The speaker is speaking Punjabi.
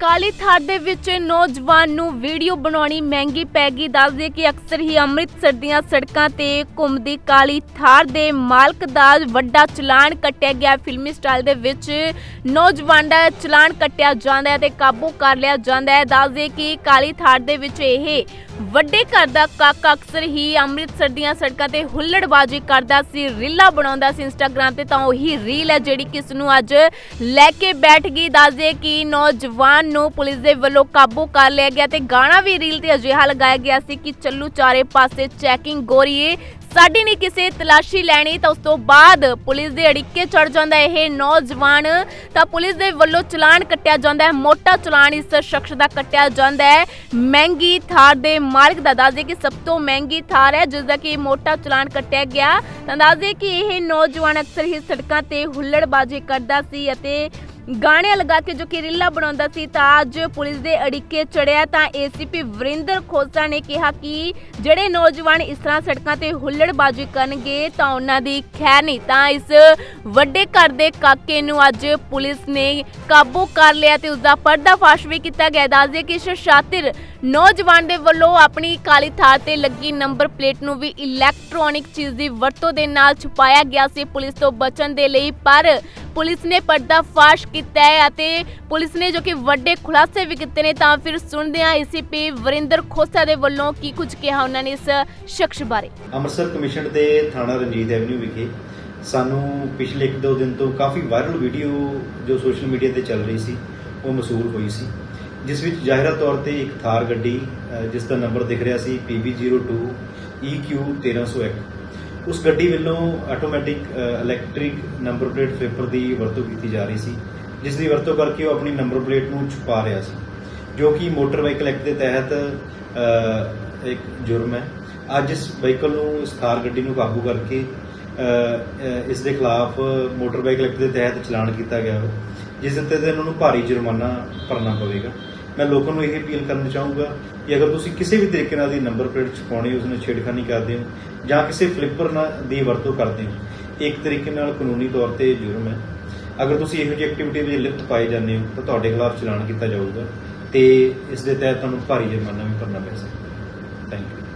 ਕਾਲੀ ਥਾਰ ਦੇ ਵਿੱਚ ਨੌਜਵਾਨ ਨੂੰ ਵੀਡੀਓ ਬਣਾਉਣੀ ਮਹਿੰਗੀ ਪੈ ਗਈ। ਦੱਸਦੇ ਕਿ ਅਕਸਰ ਹੀ ਅੰਮ੍ਰਿਤਸਰ ਦੀਆਂ ਸੜਕਾਂ ਤੇ ਘੁੰਮਦੀ ਕਾਲੀ ਥਾਰ ਦੇ ਮਾਲਕ ਦਾ ਵੱਡਾ ਚਲਾਨ ਕੱਟਿਆ ਗਿਆ। ਫਿਲਮੀ ਸਟਾਈਲ ਦੇ ਵਿੱਚ ਨੌਜਵਾਨ ਦਾ ਚਲਾਨ ਕੱਟਿਆ ਜਾਂਦਾ ਹੈ ਤੇ ਕਾਬੂ ਕਰ ਲਿਆ ਜਾਂਦਾ ਹੈ। ਦੱਸਦੇ ਕਿ ਕਾਲੀ ਥਾਰ ਦੇ ਵਿੱਚ ਇਹ ਵੱਡੇ ਘਰ ਦਾ ਕਾਕਾ ਅਕਸਰ ਹੀ ਅੰਮ੍ਰਿਤਸਰ ਦੀਆਂ ਸੜਕਾਂ ਤੇ ਹੁੱਲੜਬਾਜ਼ੀ ਕਰਦਾ ਸੀ, ਰੀਲਾਂ ਬਣਾਉਂਦਾ ਸੀ ਇੰਸਟਾਗ੍ਰam ਤੇ ਤਾਂ ਉਹੀ ਰੀਲ ਹੈ ਜਿਹੜੀ ਕਿਸ ਨੂੰ ਅੱਜ ਲੈ ਕੇ ਬੈਠ ਗਈ। ਦੱਸਦੇ ਕਿ ਨੌਜਵਾਨ ਨੂੰ ਪੁਲਿਸ ਦੇ ਵੱਲੋਂ ਕਾਬੂ ਕਰ ਲਿਆ ਗਿਆ ਤੇ ਗਾਣਾ ਵੀ ਰੀਲ ਤੇ ਅਜਿਹਾ ਲਗਾਇਆ ਗਿਆ ਸੀ ਕਿ ਚੱਲੂ ਚਾਰੇ ਪਾਸੇ ਚੈਕਿੰਗ ਗੋਰੀਏ ਸਾਡੀ ਨਹੀਂ ਕਿਸੇ ਤਲਾਸ਼ੀ ਲੈਣੀ, ਤਾਂ ਉਸ ਤੋਂ ਬਾਅਦ ਪੁਲਿਸ ਦੇ ਅੜਿੱਕੇ ਚੜ ਜਾਂਦਾ ਇਹ ਨੌਜਵਾਨ ਤਾਂ ਪੁਲਿਸ ਦੇ ਵੱਲੋਂ ਚਲਾਨ ਕੱਟਿਆ ਜਾਂਦਾ ਹੈ। ਮੋਟਾ ਚਲਾਨ ਇਸ ਸ਼ਖਸ ਦਾ ਕੱਟਿਆ ਜਾਂਦਾ ਹੈ। ਮਹਿੰਗੀ ਥਾਰ ਦੇ ਮਾਲਕ ਦਾ ਦੱਸਦੇ ਕਿ ਸਭ ਤੋਂ ਮਹਿੰਗੀ ਥਾਰ ਹੈ ਜਿਸ ਦਾ ਕਿ ਮੋਟਾ ਚਲਾਨ ਕੱਟਿਆ ਗਿਆ। ਤਾਂ ਦੱਸਦੇ ਕਿ ਇਹ ਨੌਜਵਾਨ ਅਕਸਰ ਹੀ ਸੜਕਾਂ ਤੇ ਹੁੱਲੜਬਾਜ਼ੀ ਕਰਦਾ ਸੀ ਅਤੇ ਗਾਣੇ ਲਗਾ ਕੇ ਜੋ ਕਿ ਰੀਲਾਂ ਬਣਾਉਂਦਾ ਸੀ ਤਾਂ ਅੱਜ ਪੁਲਿਸ ਦੇ ਅੜਿੱਕੇ ਚੜਿਆ ਤਾਂ ਏਸੀਪੀ ਵਰਿੰਦਰ ਖੋਸਾ ਨੇ ਕਿਹਾ ਕਿ ਜਿਹੜੇ ਨੌਜਵਾਨ ਇਸ ਤਰ੍ਹਾਂ ਸੜਕਾਂ ਤੇ ਹੁੱਲੜਬਾਜ਼ੀ ਕਰਨਗੇ ਤਾਂ ਉਹਨਾਂ ਦੀ ਖੈਰ ਨਹੀਂ। ਤਾਂ ਇਸ ਵੱਡੇ ਘਰ ਦੇ ਕਾਕੇ ਨੂੰ ਅੱਜ ਪੁਲਿਸ ਨੇ ਕਾਬੂ ਕਰ ਲਿਆ ਤੇ ਉਸ ਦਾ ਪਰਦਾਫਾਸ਼ ਵੀ ਕੀਤਾ ਗਿਆ। ਦੱਸਦੇ ਕਿ ਇਸ ਸ਼ਾਤਿਰ ਨੌਜਵਾਨ ਦੇ ਵੱਲੋਂ ਆਪਣੀ ਕਾਲੀ ਥਾਰ ਤੇ ਲੱਗੀ ਨੰਬਰ ਪਲੇਟ ਨੂੰ ਵੀ ਇਲੈਕਟ੍ਰੋਨਿਕ ਚੀਜ਼ ਦੀ ਵਰਤੋਂ ਦੇ ਨਾਲ ਛੁਪਾਇਆ ਗਿਆ ਸੀ। ਪੁਲਿਸ ਤੋਂ ਬਚਣ ਦੇ ਲਈ ਪਰ ਪੁਲਿਸ ਨੇ ਪਰਦਾਫਾਸ਼ ਕੀਤਾ ਹੈ ਅਤੇ ਪੁਲਿਸ ਨੇ ਜੋ ਕਿ ਵੱਡੇ ਖੁਲਾਸੇ ਵੀ ਕੀਤੇ ਨੇ ਤਾਂ ਫਿਰ ਸੁਣਦੇ ਹਾਂ ਏਸੀਪੀ ਵਰਿੰਦਰ ਖੋਸਾ ਦੇ ਵੱਲੋਂ ਕੀ ਕੁਝ ਕਿਹਾ ਉਹਨਾਂ ਨੇ ਇਸ ਸ਼ਖਸ ਬਾਰੇ। ਅੰਮ੍ਰਿਤਸਰ ਕਮਿਸ਼ਨ ਦੇ ਥਾਣਾ ਰਣਜੀਤ ਐਵਨਿਊ ਵਿਖੇ ਸਾਨੂੰ ਪਿਛਲੇ ਇੱਕ ਦੋ ਦਿਨ ਤੋਂ ਕਾਫੀ ਵਾਇਰਲ ਵੀਡੀਓ ਜੋ ਸੋਸ਼ਲ ਮੀਡੀਆ ਤੇ ਚੱਲ ਰਹੀ ਸੀ ਉਹ ਮਸੂਲ ਹੋਈ ਸੀ ਜਿਸ ਵਿੱਚ ਜ਼ਾਹਿਰਾ ਤੌਰ ਤੇ ਇੱਕ ਥਾਰ ਗੱਡੀ ਅ, ਜਿਸ ਦਾ ਨੰਬਰ ਦਿਖ ਰਿਹਾ ਸੀ PB02 EQ 1301 ਉਸ ਗੱਡੀ ਵੱਲੋਂ automatic electric number plate flipper ਦੀ ਵਰਤੋਂ ਕੀਤੀ ਜਾ ਰਹੀ ਸੀ, ਜਿਸ ਦੀ ਵਰਤੋਂ ਕਰਕੇ ਉਹ ਆਪਣੀ ਨੰਬਰ ਪਲੇਟ ਨੂੰ ਛੁਪਾ ਰਿਹਾ ਸੀ, ਜੋ ਕਿ ਮੋਟਰ ਵਾਹੀਕਲ ਐਕਟ ਦੇ ਤਹਿਤ ਇੱਕ ਜੁਰਮ ਹੈ। ਅੱਜ ਇਸ ਵਹੀਕਲ ਨੂੰ ਇਸ ਥਾਰ ਗੱਡੀ ਨੂੰ ਕਾਬੂ ਕਰਕੇ ਇਸ ਦੇ ਖਿਲਾਫ ਮੋਟਰ ਵਾਹੀਕਲ ਐਕਟ ਦੇ ਤਹਿਤ ਚਲਾਨ ਕੀਤਾ ਗਿਆ ਹੈ, ਜਿਸ ਦੇ ਤਹਿਤ ਇਹਨਾਂ ਨੂੰ ਭਾਰੀ ਜੁਰਮਾਨਾ ਭਰਨਾ ਪਵੇਗਾ। ਮੈਂ ਲੋਕਾਂ ਨੂੰ ਇਹ ਅਪੀਲ ਕਰਨਾ ਚਾਹੂੰਗਾ ਕਿ ਅਗਰ ਤੁਸੀਂ ਕਿਸੇ ਵੀ ਤਰੀਕੇ ਨਾਲ ਦੀ ਨੰਬਰ ਪਲੇਟ ਛਪਾਉਣੀ ਉਸ ਨੂੰ ਛੇੜਖਾਨੀ ਕਰਦੇ ਹੋ ਜਾਂ ਕਿਸੇ ਫਲਿੱਪਰ ਨਾਲ ਦੀ ਵਰਤੋਂ ਕਰਦੇ ਹੋ ਇੱਕ ਤਰੀਕੇ ਨਾਲ ਕਾਨੂੰਨੀ ਤੌਰ ਤੇ ਜੁਰਮ ਹੈ। ਅਗਰ ਤੁਸੀਂ ਇਹੋ ਜਿਹੀ ਐਕਟੀਵਿਟੀ ਵਿੱਚ ਲਿਪਤ ਪਾਏ ਜਾਂਦੇ ਹੋ, ਤਾਂ ਤੁਹਾਡੇ ਖਿਲਾਫ ਚਲਾਨ ਕੀਤਾ ਜਾਊਗਾ ਤੇ ਇਸ ਦੇ ਤਹਿਤ ਤੁਹਾਨੂੰ ਭਾਰੀ ਜੁਰਮਾਨਾ ਵੀ ਭਰਨਾ ਪੈ ਸਕਦਾ ਥੈਂਕ ਯੂ